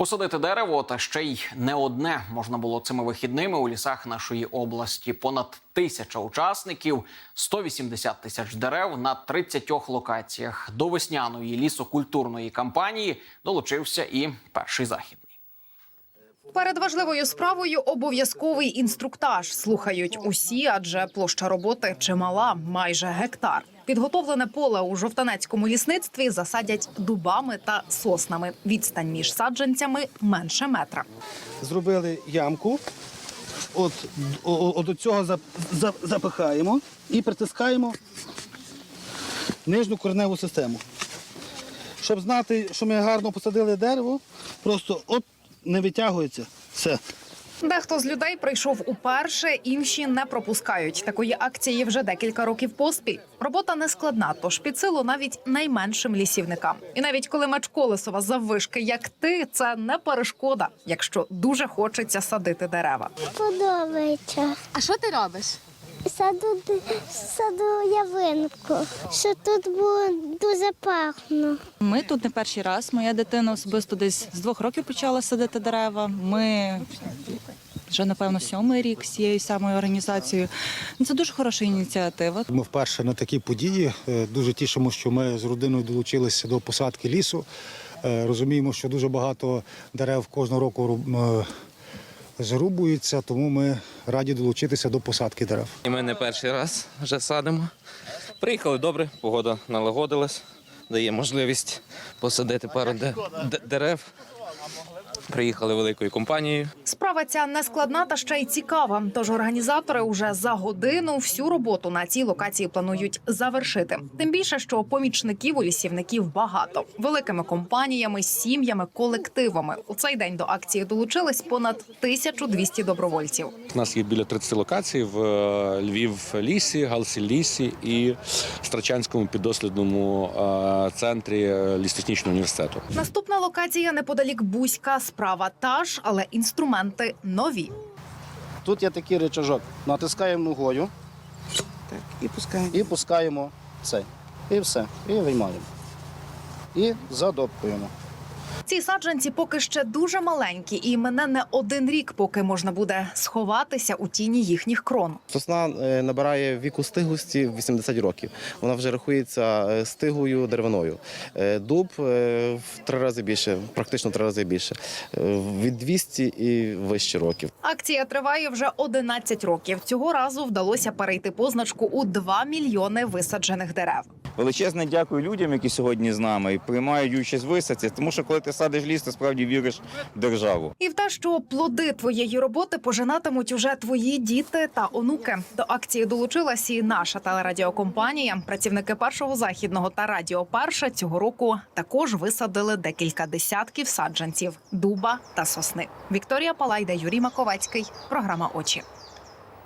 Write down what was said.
Посадити дерево та ще й не одне можна було цими вихідними у лісах нашої області. Понад тисяча учасників, 180 тисяч дерев на 30 локаціях. До весняної лісокультурної кампанії долучився і перший західний. Перед важливою справою обов'язковий інструктаж слухають усі, адже площа роботи чимала, майже гектар. Підготовлене поле у жовтанецькому лісництві засадять дубами та соснами. Відстань між саджанцями менше метра. зробили ямку. От, до цього зап- запихаємо і притискаємо нижню кореневу систему. Щоб знати, що ми гарно посадили дерево, просто от не витягується. Все. Дехто з людей прийшов уперше, інші не пропускають. Такої акції вже декілька років поспіль. Робота не складна, тож під силу навіть найменшим лісівникам. І навіть коли меч колесова заввишки, як ти, це не перешкода, якщо дуже хочеться садити дерева. Подобається. А що ти робиш? Саду, саду явинку, що тут було дуже пахно. Ми тут не перший раз. Моя дитина особисто десь з двох років почала садити дерева. Ми вже напевно сьомий рік з цією самою організацією. Ну, Це дуже хороша ініціатива. Ми вперше на такій події. Е, Дуже тішимо, що ми з родиною долучилися до посадки лісу. Е, Розуміємо, що дуже багато дерев кожного року зрубуються, тому ми раді долучитися до посадки дерев. І ми не перший раз вже садимо. Приїхали добре, погода налагодилась, дає можливість посадити пару де- де- дерев. Приїхали великою компанією. Справа ця не складна та ще й цікава. Тож організатори уже за годину всю роботу на цій локації планують завершити. Тим більше, що помічників у лісівників багато великими компаніями, сім'ями, колективами. У цей день до акції долучились понад 1200 добровольців. У нас є біля 30 локацій в е, Львів лісі, Галсі лісі і Страчанському піддослідному е, центрі е, лісничного університету. Наступна локація неподалік Бузька. Справа та ж, але інструменти нові. Тут є такий речажок. Натискаємо ногою І пускаємо. і пускаємо цей. І все. І виймаємо. І задопкуємо. Ці саджанці поки ще дуже маленькі, і мене не один рік, поки можна буде сховатися у тіні їхніх крон. Сосна е, набирає віку стиглості 80 років. Вона вже рахується е, стигою деревиною. Е, Дуб в три рази більше, практично в три рази більше. Від 200 і вище років. Акція триває вже 11 років. Цього разу вдалося перейти позначку у 2 мільйони висаджених дерев. Величезне дякую людям, які сьогодні з нами і приймають участь в висадці, тому що коли ти садиш ліс, ти справді віриш в державу. І в те, що плоди твоєї роботи пожинатимуть уже твої діти та онуки. До акції долучилась і наша телерадіокомпанія. Працівники першого західного та радіо Перша цього року також висадили декілька десятків саджанців дуба та сосни. Вікторія Палайда, Юрій Маковецький. Програма Очі.